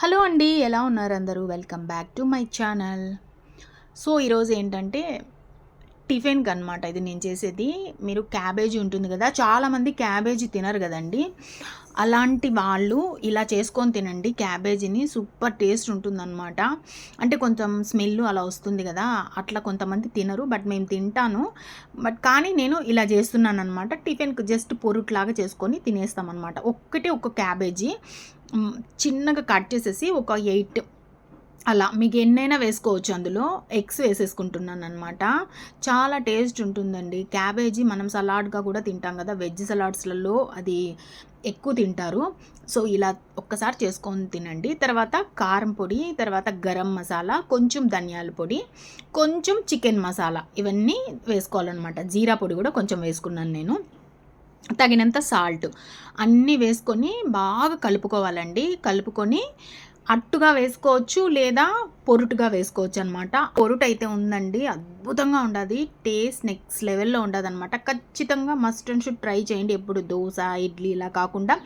Hello అండి ఎలా ఉన్నారు అందరూ? Welcome back to my channel. So ఈరోజు ఏంటంటే టిఫిన్కి అనమాట ఇది నేను చేసేది మీరు క్యాబేజీ ఉంటుంది కదా చాలామంది క్యాబేజీ తినరు కదండి. అలాంటి వాళ్ళు ఇలా చేసుకొని తినండి క్యాబేజీని సూపర్ టేస్ట్ ఉంటుందన్నమాట. అంటే కొంచెం స్మెల్ అలా వస్తుంది కదా అట్లా కొంతమంది తినరు బట్ మేము తింటాను. బట్ కానీ నేను ఇలా చేస్తున్నాను అనమాట టిఫిన్కి జస్ట్ పొరుట్లాగా చేసుకొని తినేస్తామన్నమాట. ఒక్కటే ఒక క్యాబేజీ. చిన్నగా కట్ చేసేసి ఒక ఎయిట్ అలా మీకు ఎన్నైనా వేసుకోవచ్చు అందులో. ఎగ్స్ వేసేసుకుంటున్నాను అనమాట చాలా టేస్ట్ ఉంటుందండి. క్యాబేజీ మనం సలాడ్గా కూడా తింటాం కదా. వెజ్ సలాడ్స్లలో అది ఎక్కువ తింటారు. సో ఇలా ఒక్కసారి చేసుకొని తినండి. తర్వాత కారం పొడి తర్వాత గరం మసాలా కొంచెం ధనియాల పొడి కొంచెం చికెన్ మసాలా ఇవన్నీ వేసుకోవాలన్నమాట. జీరా పొడి కూడా కొంచెం వేసుకున్నాను నేను. తగినంత సాల్ట్ అన్నీ వేసుకొని బాగా కలుపుకోవాలండి. కలుపుకొని అట్టుగా వేసుకోవచ్చు లేదా పొరుటుగా వేసుకోవచ్చు అనమాట పొరుటు అయితే ఉందండి అద్భుతంగా ఉండదు. టేస్ట్ నెక్స్ట్ లెవెల్లో ఉండదు అనమాట ఖచ్చితంగా మస్ట్ అండ్ షుడ్ ట్రై చేయండి ఎప్పుడు దోశ ఇడ్లీ ఇలా కాకుండా.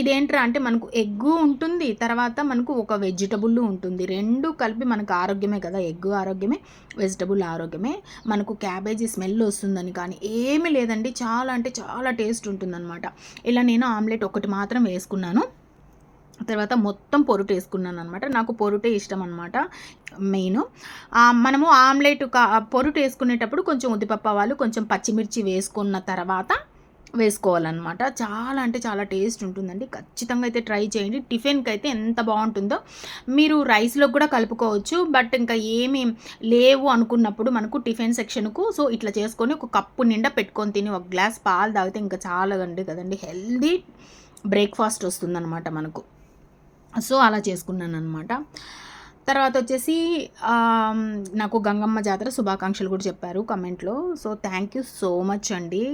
ఇదేంట్రా అంటే మనకు ఎగ్గు ఉంటుంది తర్వాత మనకు ఒక వెజిటబుల్ ఉంటుంది. రెండు కలిపి మనకు ఆరోగ్యమే కదా ఎగ్గు ఆరోగ్యమే వెజిటబుల్ ఆరోగ్యమే. మనకు క్యాబేజీ స్మెల్ వస్తుందని కానీ ఏమీ లేదండి. చాలా అంటే చాలా టేస్ట్ ఉంటుందన్నమాట. ఇలా నేను ఆమ్లెట్ ఒకటి మాత్రం వేసుకున్నాను. తర్వాత మొత్తం పొరుటు వేసుకున్నాను అనమాట నాకు పొరుటే ఇష్టం అనమాట మెయిన్ మనము ఆమ్లెట్ కా పొరుటు వేసుకునేటప్పుడు కొంచెం ఉద్దిపప్ప వాళ్ళు కొంచెం పచ్చిమిర్చి వేసుకున్న తర్వాత వేసుకోవాలన్నమాట. చాలా అంటే చాలా టేస్ట్ ఉంటుందండి. ఖచ్చితంగా అయితే ట్రై చేయండి. టిఫిన్కి అయితే ఎంత బాగుంటుందో మీరు రైస్లో కూడా కలుపుకోవచ్చు. బట్ ఇంకా ఏమి లేవు అనుకున్నప్పుడు మనకు టిఫిన్ సెక్షన్కు. సో ఇట్లా చేసుకొని ఒక కప్పు నిండా పెట్టుకొని తిని ఒక గ్లాస్ పాలు తాగితే ఇంకా చాలా అండి కదండి. హెల్దీ బ్రేక్ఫాస్ట్ వస్తుందన్నమాట మనకు. సో అలా చేసుకున్నాను అనమాట తర్వాత వచ్చేసి నాకు గంగమ్మ జాతర శుభాకాంక్షలు కూడా చెప్పారు కమెంట్లో. So thank you so much అండి.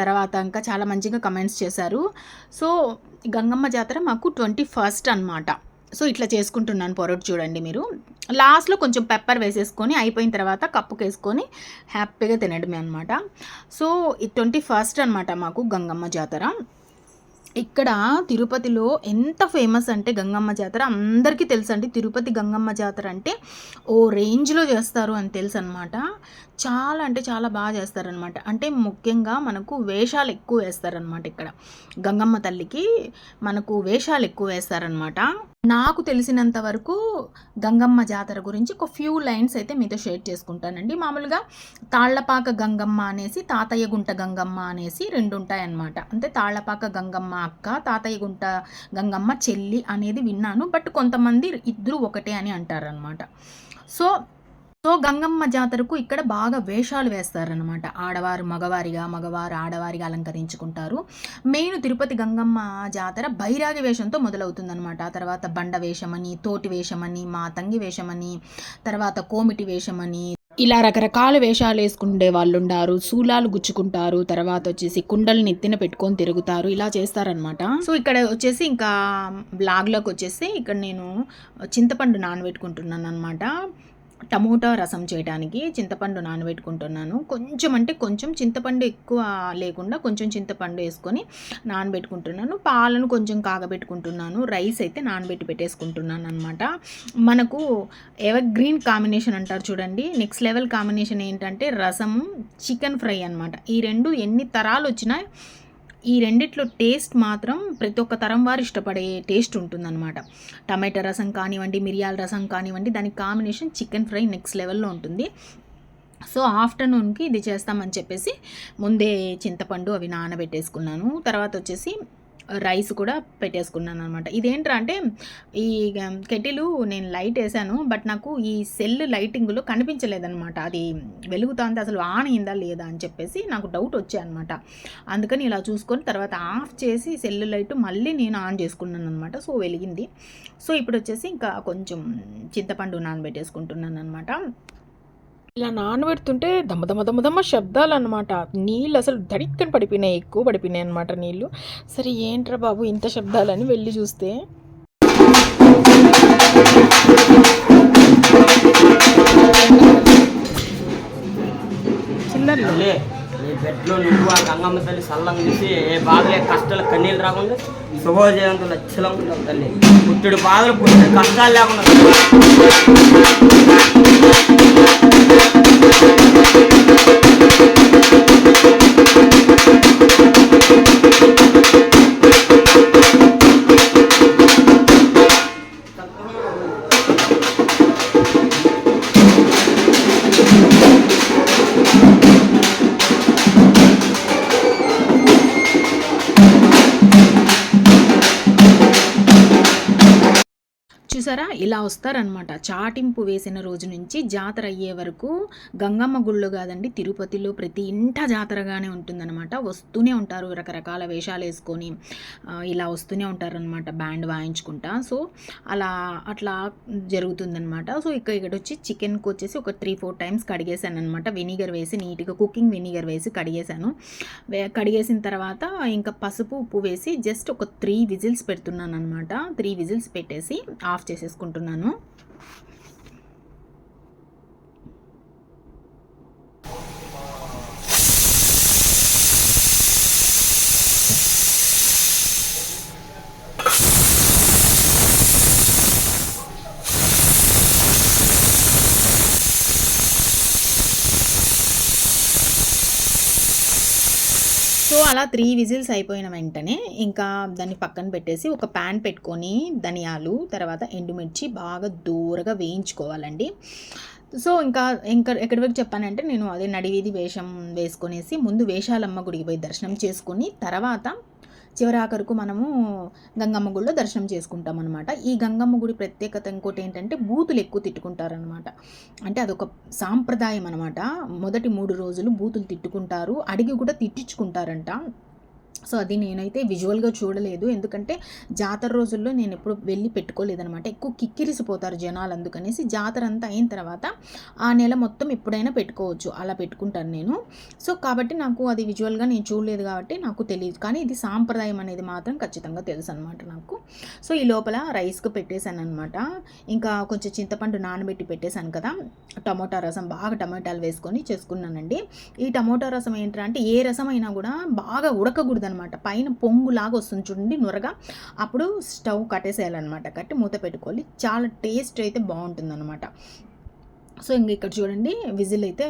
తర్వాత ఇంకా చాలా మంచిగా కమెంట్స్ చేశారు. సో గంగమ్మ జాతర మాకు ట్వంటీ ఫస్ట్ అనమాట సో ఇట్లా చేసుకుంటున్నాను పొరటు చూడండి మీరు. లాస్ట్లో కొంచెం పెప్పర్ వేసేసుకొని అయిపోయిన తర్వాత కప్పుకి వేసుకొని హ్యాపీగా తినడమే అనమాట సో ఈ ట్వంటీ ఫస్ట్ అనమాట మాకు గంగమ్మ జాతర. ఇక్కడ తిరుపతిలో ఎంత ఫేమస్ అంటే గంగమ్మ జాతర? అందరికీ తెలుసు అండి తిరుపతి గంగమ్మ జాతర అంటే ఓ రేంజ్లో చేస్తారు అని తెలుసు అనమాట చాలా అంటే చాలా బాగా చేస్తారనమాట. అంటే ముఖ్యంగా మనకు వేషాలు ఎక్కువ వేస్తారనమాట ఇక్కడ. గంగమ్మ తల్లికి మనకు వేషాలు ఎక్కువ వేస్తారనమాట. నాకు తెలిసినంత వరకు గంగమ్మ జాతర గురించి ఒక ఫ్యూ లైన్స్ అయితే మీతో షేర్ చేసుకుంటానండి. మామూలుగా తాళ్ళపాక గంగమ్మ అనేసి తాతయ్య గుంట గంగమ్మ అనేసి రెండు ఉంటాయన్నమాట అంటే తాళ్ళపాక గంగమ్మ అక్క తాతయ్య గుంట గంగమ్మ చెల్లి అనేది విన్నాను. బట్ కొంతమంది ఇద్దరు ఒకటే అని అంటారనమాట సో సో గంగమ్మ జాతరకు ఇక్కడ బాగా వేషాలు వేస్తారనమాట ఆడవారు మగవారిగా మగవారు ఆడవారిగా అలంకరించుకుంటారు. మెయిన్ తిరుపతి గంగమ్మ జాతర బైరాగి వేషంతో మొదలవుతుందనమాట ఆ తర్వాత బండ వేషమని తోటి వేషమని మాతంగి వేషమని తర్వాత కోమిటి వేషమని ఇలా రకరకాల వేషాలు వేసుకుండే వాళ్ళు ఉండారు శూలాలు గుచ్చుకుంటారు. తర్వాత వచ్చేసి కుండలు నెత్తిన పెట్టుకొని తిరుగుతారు. ఇలా చేస్తారనమాట సో ఇక్కడ వచ్చేసి ఇంకా బ్లాగ్లోకి వచ్చేసి ఇక్కడ నేను చింతపండు నానబెట్టుకుంటున్నాను అనమాట టమోటా రసం చేయడానికి చింతపండు నానబెట్టుకుంటున్నాను. కొంచెం అంటే కొంచెం చింతపండు ఎక్కువ లేకుండా కొంచెం చింతపండు వేసుకొని నానబెట్టుకుంటున్నాను. పాలను కొంచెం కాగబెట్టుకుంటున్నాను. రైస్ అయితే నానబెట్టి పెట్టేసుకుంటున్నాను అనమాట మనకు ఎవర్ గ్రీన్ కాంబినేషన్ అంటారు చూడండి. నెక్స్ట్ లెవెల్ కాంబినేషన్ ఏంటంటే రసం చికెన్ ఫ్రై అనమాట ఈ రెండు ఎన్ని తరాలు వచ్చినా ఈ రెండిట్లో టేస్ట్ మాత్రం ప్రతి ఒక్క తరం వారు ఇష్టపడే టేస్ట్ ఉంటుందన్నమాట. టమాటా రసం కానివ్వండి మిరియాల రసం కానివ్వండి దాని కాంబినేషన్ చికెన్ ఫ్రై నెక్స్ట్ లెవెల్లో ఉంటుంది. సో ఆఫ్టర్నూన్కి ఇది చేస్తామని చెప్పేసి ముందే చింతపండు అవి నానబెట్టేసుకున్నాను. తర్వాత వచ్చేసి రైస్ కూడా పెట్టేసుకున్నాను అనమాట ఇదేంట్రా అంటే ఈ కెటిలు నేను లైట్ వేసాను బట్ నాకు ఈ సెల్ లైటింగ్లో కనిపించలేదనమాట అది వెలుగుతుంది అసలు ఆన్ అయిందా లేదా అని చెప్పేసి నాకు డౌట్ వచ్చాయనమాట అందుకని ఇలా చూసుకొని తర్వాత ఆఫ్ చేసి సెల్ లైట్ మళ్ళీ నేను ఆన్ చేసుకున్నాను అనమాట సో వెలిగింది. సో ఇప్పుడు వచ్చేసి ఇంకా కొంచెం చింతపండు నానబెట్టేసుకుంటున్నాను అనమాట ఇలా నానబెడుతుంటే దమ్మ దమ్మ దమ్మ దమ్మ శబ్దాలు అనమాట నీళ్ళు అసలు దడిక్కని పడిపోయినాయి ఎక్కువ పడిపోయినాయి అనమాట నీళ్ళు. సరే ఏంట్రా బాబు ఇంత శబ్దాలని వెళ్ళి చూస్తే? బెడ్లో నువ్వు ఆ గంగమ్మ తల్లి సల్లం చూసి ఏ బాధలే కష్టాలు కన్నీళ్ళు రాకుండా శుభోజయంతో లక్షలం తల్లి. పుట్టుడు బాధలు పుట్టుడు కష్టాలు లేకుండా Thank you. చూసారా? ఇలా వస్తారనమాట చాటింపు వేసిన రోజు నుంచి జాతర అయ్యే వరకు గంగమ్మ గుళ్ళు కాదండి తిరుపతిలో ప్రతి ఇంట జాతరగానే ఉంటుందన్నమాట. వస్తూనే ఉంటారు రకరకాల వేషాలు వేసుకొని ఇలా వస్తూనే ఉంటారనమాట బ్యాండ్ వాయించుకుంటా. సో అలా అట్లా జరుగుతుందనమాట సో ఇక్కడ ఇక్కడ వచ్చి చికెన్కి వచ్చేసి ఒక త్రీ ఫోర్ టైమ్స్ కడిగేశాను అనమాట వెనిగర్ వేసి నీట్గా కుకింగ్ వెనిగర్ వేసి కడిగేసాను కడిగేసిన తర్వాత ఇంకా పసుపు ఉప్పు వేసి జస్ట్ ఒక త్రీ విజిల్స్ పెడుతున్నాను అనమాట త్రీ విజిల్స్ పెట్టేసి ఆఫ్ చేసి చేసేసుకుంటున్నాను. అలా త్రీ విజిల్స్ అయిపోయిన వెంటనే ఇంకా దాన్ని పక్కన పెట్టేసి ఒక ప్యాన్ పెట్టుకొని ధనియాలు తర్వాత ఎండుమిర్చి బాగా దూరగా వేయించుకోవాలండి. సో ఇంకా ఇంకా ఎక్కడి వరకు చెప్పానంటే నేను అదే నడివీధి వేషం వేసుకొనేసి ముందు వేషాలమ్మ గుడికి పోయి దర్శనం చేసుకుని తర్వాత చివరాఖరుకు మనము గంగమ్మ గుడిలో దర్శనం చేసుకుంటాం అనమాట ఈ గంగమ్మ గుడి ప్రత్యేకత ఇంకోటి ఏంటంటే బూతులు ఎక్కువ తిట్టుకుంటారనమాట అంటే అదొక సాంప్రదాయం అనమాట మొదటి మూడు రోజులు బూతులు తిట్టుకుంటారు అడిగి కూడా తిట్టించుకుంటారంట. సో అది నేనైతే విజువల్గా చూడలేదు. ఎందుకంటే జాతర రోజుల్లో నేను ఎప్పుడు వెళ్ళి పెట్టుకోలేదనమాట ఎక్కువ కిక్కిరిసిపోతారు జనాలు అందుకనేసి జాతర అంతా అయిన తర్వాత ఆ నెల మొత్తం ఎప్పుడైనా పెట్టుకోవచ్చు. అలా పెట్టుకుంటాను నేను. సో కాబట్టి నాకు అది విజువల్గా నేను చూడలేదు కాబట్టి నాకు తెలియదు కానీ ఇది సాంప్రదాయం అనేది మాత్రం ఖచ్చితంగా తెలుసు అనమాట నాకు. సో ఈ లోపల రైస్కి పెట్టేశాను అనమాట ఇంకా కొంచెం చింతపండు నానబెట్టి పెట్టేశాను కదా. టమోటా రసం బాగా టమోటాలు వేసుకొని చేసుకున్నానండి. ఈ టమోటా రసం ఏంటంటే ఏ రసం అయినా కూడా బాగా ఉడకకూడదు అనమాట. పైన పొంగులాగా వస్తుంది చూడండి నురగా. అప్పుడు స్టవ్ కట్టేసేయాలన్నమాట. కట్టి మూత పెట్టుకోవాలి. చాలా టేస్ట్ అయితే బాగుంటుంది సో ఇంక ఇక్కడ చూడండి విజిల్ అయితే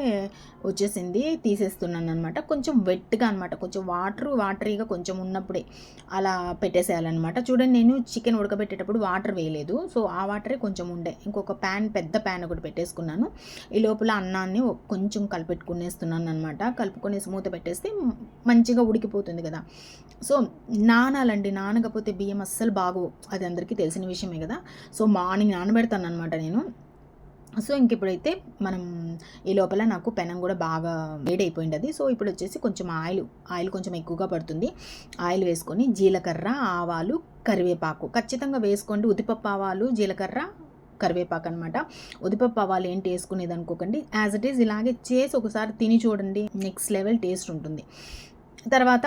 వచ్చేసింది. తీసేస్తున్నాను అనమాట కొంచెం వెట్గా అనమాట కొంచెం వాటర్ వాటరీగా కొంచెం ఉన్నప్పుడే అలా పెట్టేసేయాలన్నమాట. చూడండి నేను చికెన్ ఉడకబెట్టేటప్పుడు వాటర్ వేయలేదు. సో ఆ వాటరే కొంచెం ఉండే. ఇంకొక ప్యాన్ పెద్ద ప్యాన్ ఒకటి పెట్టేసుకున్నాను. ఈ లోపల అన్నాన్ని కొంచెం కలిపెట్టుకునేస్తున్నాను అనమాట కలుపుకొని మూత పెట్టేస్తే మంచిగా ఉడికిపోతుంది కదా. సో నానాలండి. నానకపోతే బియ్యం అస్సలు బాగోవు. అది అందరికీ తెలిసిన విషయమే కదా. సో మార్నింగ్ నానబెడతాను అనమాట నేను. సో ఇంక ఇప్పుడైతే మనం ఈ లోపల నాకు పెనం కూడా బాగా వేడైపోయింది అది సో ఇప్పుడు వచ్చేసి కొంచెం ఆయిల్ ఆయిల్ కొంచెం ఎక్కువగా పడుతుంది. ఆయిల్ వేసుకొని జీలకర్ర ఆవాలు కరివేపాకు. ఖచ్చితంగా వేసుకోండి. ఉదిపప్పు ఆవాలు జీలకర్ర కరివేపాకు అనమాట ఉదిపప్పు ఆవాలు ఏంటి వేసుకునేది అనుకోకండి. యాజ్ ఇట్ ఈజ్ ఇలాగే చేసి ఒకసారి తిని చూడండి. నెక్స్ట్ లెవెల్ టేస్ట్ ఉంటుంది. తర్వాత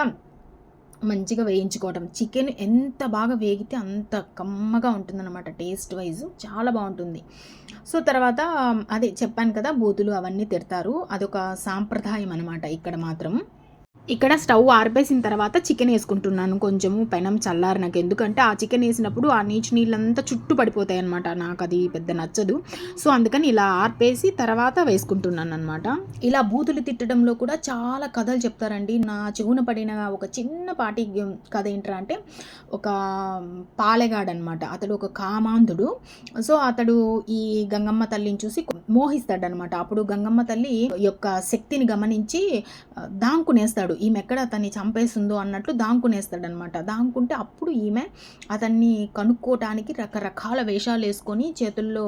మంచిగా వేయించుకోవటం. చికెన్ ఎంత బాగా వేగితే అంత కమ్మగా ఉంటుందన్నమాట టేస్ట్ వైజ్ చాలా బాగుంటుంది. సో తర్వాత అదే చెప్పాను కదా బూతులు అవన్నీ తిడతారు. అదొక సాంప్రదాయం అనమాట ఇక్కడ మాత్రం. ఇక్కడ స్టవ్ ఆర్పేసిన తర్వాత చికెన్ వేసుకుంటున్నాను. కొంచెము పెనం చల్లారు నాకు. ఎందుకంటే ఆ చికెన్ వేసినప్పుడు ఆ నీచు నీళ్ళంతా చుట్టూ పడిపోతాయి అనమాట నాకు అది పెద్ద నచ్చదు. సో అందుకని ఇలా ఆర్పేసి తర్వాత వేసుకుంటున్నాను అనమాట ఇలా బూతులు తిట్టడంలో కూడా చాలా కథలు చెప్తారండి. నా చెవున పడిన ఒక చిన్నపాటి కథ ఏంటంటే అంటే ఒక పాలెగాడనమాట అతడు ఒక కామాంధుడు. సో అతడు ఈ గంగమ్మ తల్లిని చూసి మోహిస్తాడనమాట అప్పుడు గంగమ్మ తల్లి యొక్క శక్తిని గమనించి దాంకునేస్తాడు. దాంకునేస్తాడు ఈమె ఎక్కడ అతన్ని చంపేస్తుందో అన్నట్లు దాంకునేస్తాడనమాట. దాంకుంటే అప్పుడు ఈమె అతన్ని కనుక్కోవటానికి రకరకాల వేషాలు వేసుకొని చేతుల్లో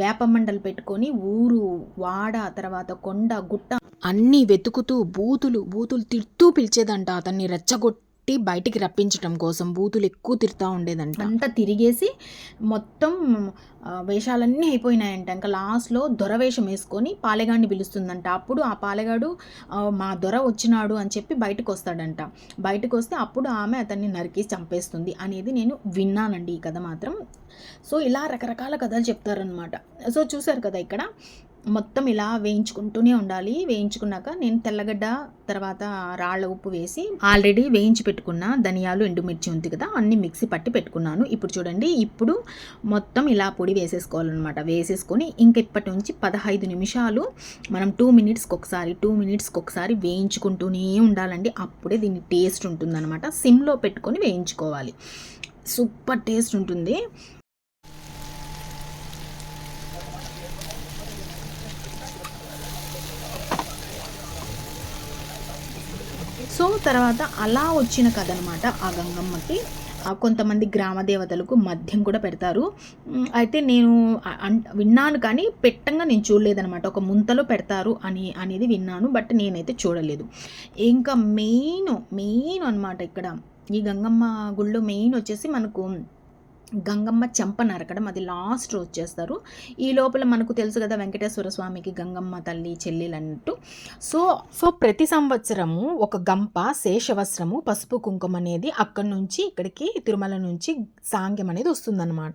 వేపమండలు పెట్టుకొని ఊరు వాడ తర్వాత కొండ గుట్ట అన్నీ వెతుకుతూ బూతులు బూతులు తిడుతూ పిలిచేదంట అతన్ని రెచ్చగొట్టి బయటికి రప్పించటం కోసం బూతులు ఎక్కువ తిరుగుతూ ఉండేదంట. అంతా తిరిగేసి మొత్తం వేషాలన్నీ అయిపోయినాయంట. ఇంకా లాస్ట్లో దొర వేషం వేసుకొని పాలెగాడిని పిలుస్తుందంట. అప్పుడు ఆ పాలెగాడు మా దొర వచ్చినాడు అని చెప్పి బయటకు వస్తాడంట. బయటకు వస్తే అప్పుడు ఆమె అతన్ని నరికి చంపేస్తుంది అనేది నేను విన్నానండి ఈ కథ మాత్రం. సో ఇలా రకరకాల కథలు చెప్తారనమాట సో చూసారు కదా ఇక్కడ మొత్తం ఇలా వేయించుకుంటూనే ఉండాలి. వేయించుకున్నాక నేను తెల్లగడ్డ తర్వాత రాళ్ళ ఉప్పు వేసి ఆల్రెడీ వేయించి పెట్టుకున్న ధనియాలు ఎండుమిర్చి ఉంది కదా అన్ని మిక్సీ పట్టి పెట్టుకున్నాను. ఇప్పుడు చూడండి ఇప్పుడు మొత్తం ఇలా పొడి వేసేసుకోవాలన్నమాట. వేసేసుకొని ఇంక ఇప్పటి నుంచి పదహైదు నిమిషాలు మనం టూ మినిట్స్కి ఒకసారి టూ మినిట్స్కి ఒకసారి వేయించుకుంటూనే ఉండాలండి. అప్పుడే దీని టేస్ట్ ఉంటుందన్నమాట. సిమ్లో పెట్టుకొని వేయించుకోవాలి. సూపర్ టేస్ట్ ఉంటుంది. సో తర్వాత అలా వచ్చిన కథ అనమాట ఆ గంగమ్మకి. కొంతమంది గ్రామ దేవతలకు మద్యం కూడా పెడతారు. అయితే నేను అన్- విన్నాను కానీ పెట్టంగా నేను చూడలేదనమాట. ఒక ముంతలో పెడతారు అని అనేది విన్నాను బట్ నేనైతే చూడలేదు. ఇంకా మెయిన్ మెయిన్ అన్నమాట ఇక్కడ. ఈ గంగమ్మ గుళ్ళు మెయిన్ వచ్చేసి మనకు గంగమ్మ చెంప నరకడం అది లాస్ట్ రోజు చేస్తారు. ఈ లోపల మనకు తెలుసు కదా వెంకటేశ్వర స్వామికి గంగమ్మ తల్లి చెల్లెలు అన్నట్టు సో సో ప్రతి సంవత్సరము ఒక గంప శేషవస్త్రము పసుపు కుంకుమ అనేది అక్కడి నుంచి ఇక్కడికి తిరుమల నుంచి సాంగ్యం అనేది వస్తుందన్నమాట.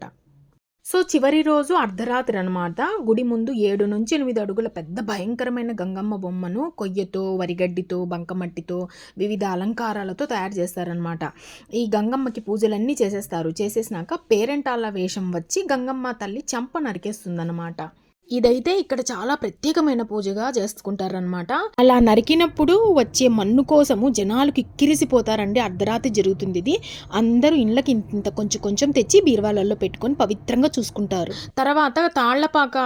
సో చివరి రోజు అర్ధరాత్రి అనమాట గుడి ముందు ఏడు నుంచి ఎనిమిది అడుగుల పెద్ద భయంకరమైన గంగమ్మ బొమ్మను కొయ్యతో వరిగడ్డితో బంకమట్టితో వివిధ అలంకారాలతో తయారు చేస్తారనమాట ఈ గంగమ్మకి పూజలన్నీ చేసేస్తారు. చేసేసినాక పేరెంటాల వేషం వచ్చి గంగమ్మ తల్లి చంప నరికేస్తుందన్నమాట. ఇదైతే ఇక్కడ చాలా ప్రత్యేకమైన పూజగా చేసుకుంటారనమాట అలా నరికినప్పుడు వచ్చే మన్ను కోసము జనాలు కిక్కిరిసిపోతారండి అర్ధరాత్రి జరుగుతుంది ఇది. అందరూ ఇళ్ళకి ఇంత ఇంత కొంచెం కొంచెం తెచ్చి బీరువాలలో పెట్టుకొని పవిత్రంగా చూసుకుంటారు. తర్వాత తాళ్ళపాక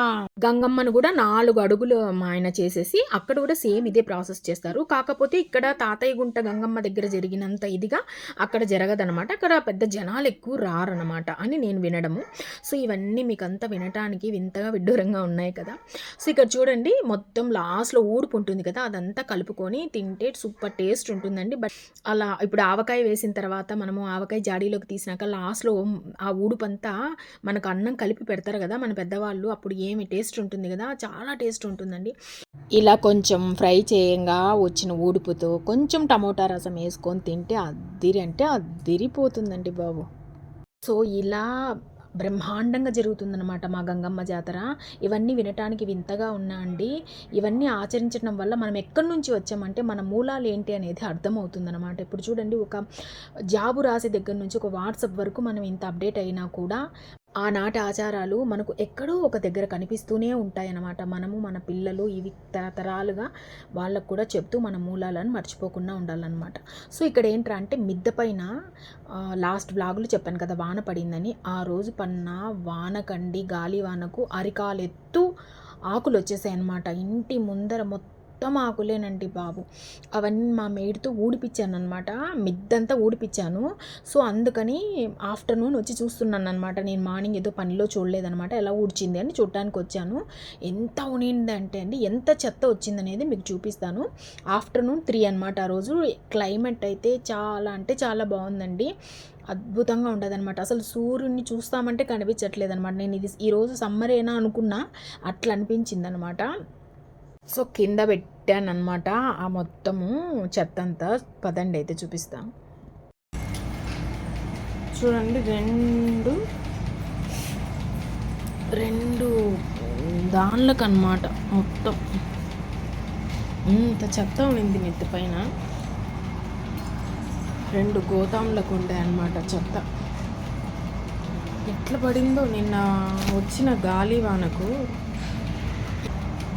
గంగమ్మను కూడా నాలుగు అడుగులు ఆయన చేసేసి అక్కడ కూడా సేమ్ ఇదే ప్రాసెస్ చేస్తారు. కాకపోతే ఇక్కడ తాతయ్య గుంట గంగమ్మ దగ్గర జరిగినంత ఇదిగా అక్కడ జరగదనమాట అక్కడ పెద్ద జనాలు ఎక్కువ రారనమాట అని నేను వినడము. సో ఇవన్నీ మీకు అంతా వినటానికి వింతగా విడ్డూరంగా ఉన్నాయి కదా. సో ఇక్కడ చూడండి మొత్తం లాస్ట్లో ఊడుపు ఉంటుంది కదా అదంతా కలుపుకొని తింటే సూపర్ టేస్ట్ ఉంటుందండి. బట్ అలా ఇప్పుడు ఆవకాయ వేసిన తర్వాత మనము ఆవకాయ జాడీలోకి తీసినాక లాస్ట్లో ఆ ఊడుపు అంతా మనకు అన్నం కలిపి పెడతారు కదా మన పెద్దవాళ్ళు అప్పుడు ఏమి టేస్ట్ ఉంటుంది కదా చాలా టేస్ట్ ఉంటుందండి. ఇలా కొంచెం ఫ్రై చేయంగా వచ్చిన ఊడుపుతో కొంచెం టమోటా రసం వేసుకొని తింటే అద్దిరి అంటే అద్దిరిపోతుందండి బాబు. సో ఇలా బ్రహ్మాండంగా జరుగుతుందన్నమాట మా గంగమ్మ జాతర. ఇవన్నీ వినటానికి వింతగా ఉన్నా అండి. ఇవన్నీ ఆచరించడం వల్ల మనం ఎక్కడి నుంచి వచ్చామంటే మన మూలాలు ఏంటి అనేది అర్థమవుతుందన్నమాట. ఇప్పుడు చూడండి ఒక జాబు రాసే దగ్గర నుంచి ఒక వాట్సాప్ వరకు మనం ఇంత అప్డేట్ అయినా కూడా ఆనాటి ఆచారాలు మనకు ఎక్కడో ఒక దగ్గర కనిపిస్తూనే ఉంటాయన్నమాట. మనము మన పిల్లలు ఇవి తరతరాలుగా వాళ్ళకు కూడా చెప్తూ మన మూలాలను మర్చిపోకుండా ఉండాలన్నమాట. సో ఇక్కడ ఏంట్రా అంటే మిద్ద పైన లాస్ట్ బ్లాగులు చెప్పాను కదా వాన పడిందని. ఆ రోజు పన్న వానకండి గాలి వానకు అరికాలెత్తు ఆకులు వచ్చేసాయి అనమాట ఇంటి ముందర మొత్తం ఆకులేనండి బాబు. అవన్నీ మా మేడితో ఊడిపించాను అనమాట మిద్దంతా ఊడిపించాను సో అందుకని ఆఫ్టర్నూన్ వచ్చి చూస్తున్నాను అనమాట నేను మార్నింగ్ ఏదో పనిలో చూడలేదనమాట ఎలా ఊడ్చింది అని చూడటానికి వచ్చాను. ఎంత ఉనిందంటే అండి ఎంత చెత్త వచ్చిందనేది మీకు చూపిస్తాను. ఆఫ్టర్నూన్ త్రీ అనమాట ఆ రోజు. క్లైమేట్ అయితే చాలా అంటే చాలా బాగుందండి. అద్భుతంగా ఉండదన్నమాట. అసలు సూర్యుడిని చూస్తామంటే కనిపించట్లేదు అనమాట నేను ఇది ఈరోజు సమ్మర్ ఏనా అనుకున్నా అట్లా అనిపించింది అనమాట సో కింద పెట్టాను ఆ మొత్తము చెత్త అంతా పదండి అయితే చూపిస్తాను చూడండి రెండు రెండు దాన్లకు అనమాట మొత్తం. ఇంత చెత్త ఉండింది నెత్తి పైన. రెండు గోతాంలకు ఉండే అనమాట చెత్త. ఎట్లా పడిందో నిన్న వచ్చిన గాలి వానకు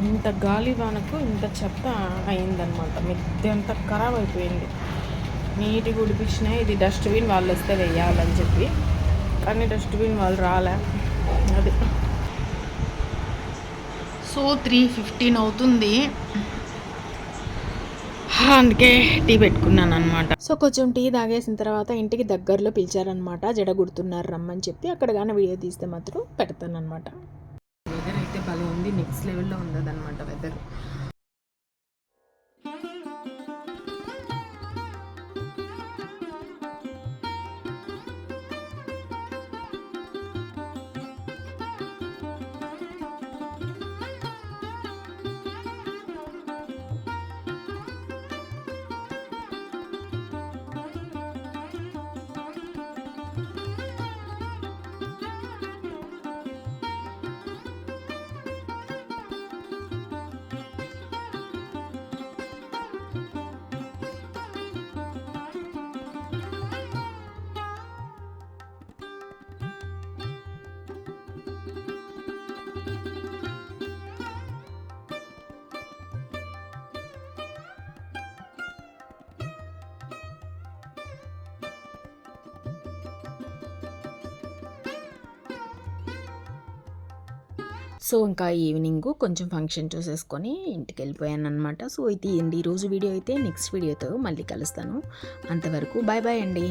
ఇంత గాలి వానకు ఇంత చెత్త అయిందనమాట మిద్దె అంతా ఖరాబ్ అయిపోయింది. నీట్గా ఉడిపించిన ఇది డస్ట్బిన్ వాళ్ళు వస్తే వెయ్యాలని చెప్పి. కానీ డస్ట్బిన్ వాళ్ళు రాలే. అది. సో త్రీ ఫిఫ్టీన్ అవుతుంది. అందుకే టీ పెట్టుకున్నాను అనమాట సో కొంచెం టీ తాగేసిన తర్వాత ఇంటికి దగ్గరలో పిలిచారనమాట జడ గుడుతున్నారు రమ్మని చెప్పి. అక్కడ కానీ వీడియో తీస్తే మాత్రం పెడతాను అనమాట భలే ఉంది నెక్స్ట్ లెవెల్లో ఉంది అనమాట వెదర్ సో ఇంకా ఈవినింగ్ కొంచెం ఫంక్షన్ చూసేసుకొని ఇంటికి వెళ్ళిపోయాను అనమాట సో ఇది ఈరోజు వీడియో అయితే నెక్స్ట్ వీడియోతో మళ్ళీ కలుస్తాను. అంతవరకు బాయ్ బాయ్ అండి.